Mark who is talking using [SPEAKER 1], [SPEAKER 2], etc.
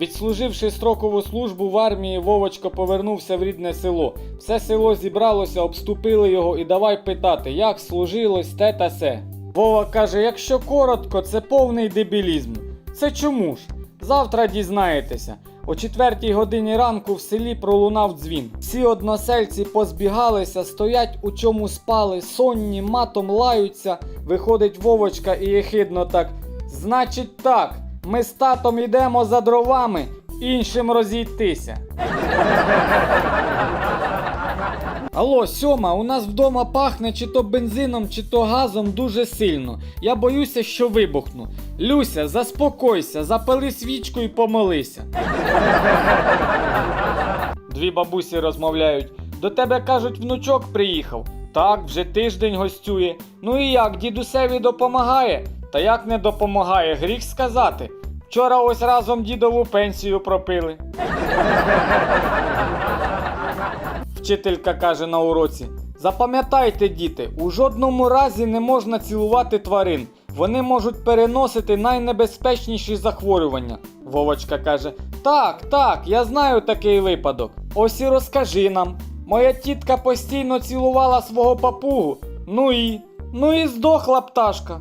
[SPEAKER 1] Відслуживши строкову службу в армії, Вовочка повернувся в рідне село. Все село зібралося, обступили його і давай питати, як служилось те та се. Вова каже: якщо коротко, це повний дебілізм. Це чому ж? Завтра дізнаєтеся. О четвертій годині ранку в селі пролунав дзвін. Всі односельці позбігалися, стоять у чому спали, сонні, матом лаються. Виходить Вовочка і єхидно так. Значить так, ми з татом йдемо за дровами, іншим розійтися. Алло, Сьома, у нас вдома пахне чи то бензином, чи то газом дуже сильно. Я боюся, що вибухну. Люся, заспокойся, запали свічку і помолися. Дві бабусі розмовляють. До тебе кажуть, внучок приїхав. Так, вже тиждень гостює. Ну і як, дідусеві допомагає? Та як не допомагає, гріх сказати. Вчора ось разом дідову пенсію пропили. Вчителька каже на уроці: Запам'ятайте, діти, у жодному разі не можна цілувати тварин. Вони можуть переносити найнебезпечніші захворювання. Вовочка каже: Так, так, я знаю такий випадок. Ось і розкажи нам. Моя тітка постійно цілувала свого папугу. Ну і. Ну і здохла пташка.